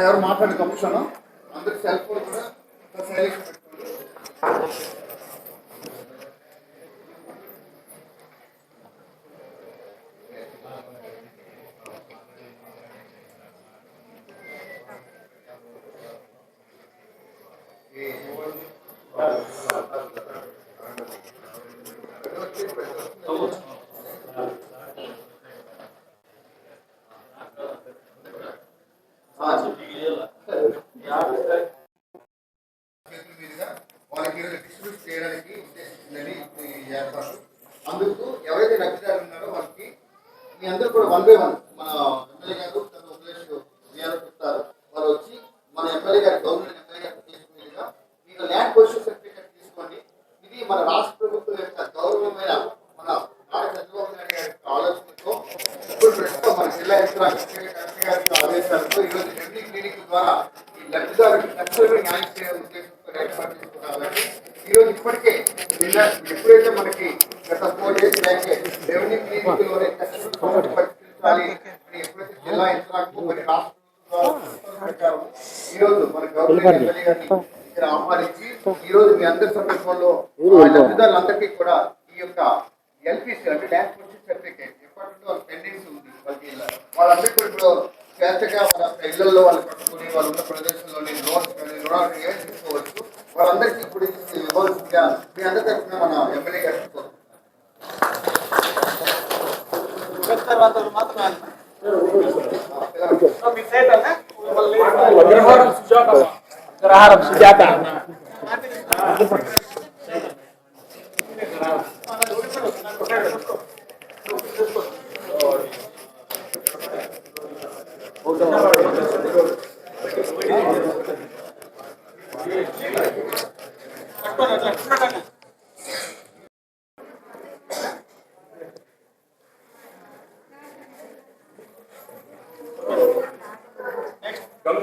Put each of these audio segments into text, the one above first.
ఎవరు మాట్లాడి కమిషన్? అందరికి సెల్ ఫోన్ కూడా సైలెంట్ పెట్టుకోండి చేతుల మీదుగా వాళ్ళకి ఈరోజు డిస్ట్రిబ్యూట్ చేయడానికి ఉద్దేశించిందని ఈ ఏర్పాటు అందుకు ఎవరైతే లబ్ధిదారులు ఉన్నారో వాళ్ళకి మీ అందరూ కూడా వన్ బై వన్ మన ఎమ్మెల్యే గారు తన ఉపదేశ్ చెప్తారు. వాళ్ళు వచ్చి మన ఎమ్మెల్యే గారి గవర్నమెంట్ ఎమ్మెల్యే గారు చేతుల మీకు ల్యాండ్ పొజిషన్ సర్టిఫికేట్ తీసుకోండి. ఇది మన రాష్ట్ర ప్రభుత్వం యొక్క గౌరవమైన మన నారా చంద్రబాబు నాయుడు గారి యొక్క ఆలోచనతో ఇప్పుడు ప్రస్తుతం మన జిల్లా యంత్రాంగ గారి ఆదేశాలతో ఈరోజు రెవెన్యూ క్లినిక్ ద్వారా ఈ లబ్ధిదారులకు ఖచ్చితంగా న్యాయం చేయాలని ఉద్దేశంతో ఏర్పాటు చేసుకున్నారు ఈరోజు ఇప్పటికే నిన్న ఎప్పుడైతే మనకి గత ఫోర్ డేస్ బ్యాకే రెవెన్యూ క్లినిక్లోనే ఖచ్చితంగా పరిష్కరించాలి అని ఎప్పుడైతే జిల్లా యంత్రాంగం మరి రాష్ట్ర మన గవర్నమెంట్ ఎమ్మెల్యే గారిని ఇక్కడ ఆహ్వానించి ఈ రోజు మీ అందరి ఆ లబ్ధిదారులందరికీ కూడా ఈ యొక్క ఎల్పిసి అంటే ల్యాండ్ పొజిషన్ సర్టిఫికేట్ ఎప్పటి వాళ్ళ పెండింగ్స్ ఉంది కూడా ఇప్పుడు స్వేచ్ఛగా వాళ్ళ యొక్క ఇళ్ళలో వాళ్ళు కట్టుకుని వాళ్ళు ఉన్న ప్రదేశంలోని లోన్స్ కానీ రుణాలు తీసుకోవచ్చు? వాళ్ళందరికీ ఇప్పుడు ఇవ్వాల్సిందిగా మీ అందరి తరఫున మన ఎమ్మెల్యే గారికి అగ్రహారం సుజాత అగ్రహారం సుజాత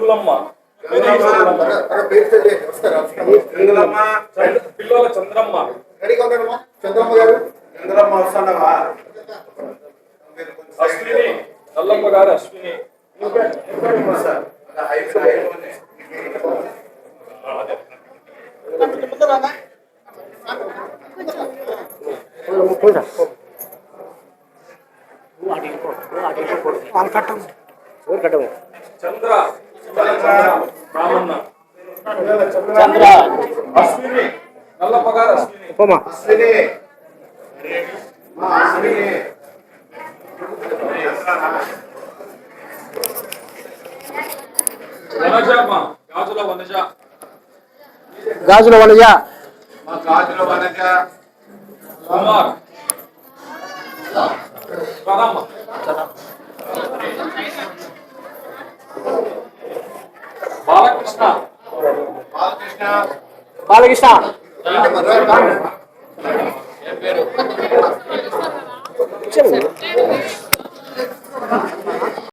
గంగులమ్మ మన- మన పేరు తెలియదు. వస్తారా ఇందులమ్మ చంద్ర- పిల్లల చంద్రమ్మ. చంద్రమ్మ గారు. ఇందులమ్మ వస్తున్నావా అశ్విని నల్లమ్మ గారు అశ్విని. చంద్ర. రామన్న చంద్ర. అశ్విని నల్లమ్మ గారు అశ్విని. అశ్విని. మా అశ్విని. వనజమ్మ గాజుల వనజ. గాజుల వనజ. మా గాజుల వనజ. కుమార్. స్వరమ్మ బాలకృష్ణ బాలకృష్ణ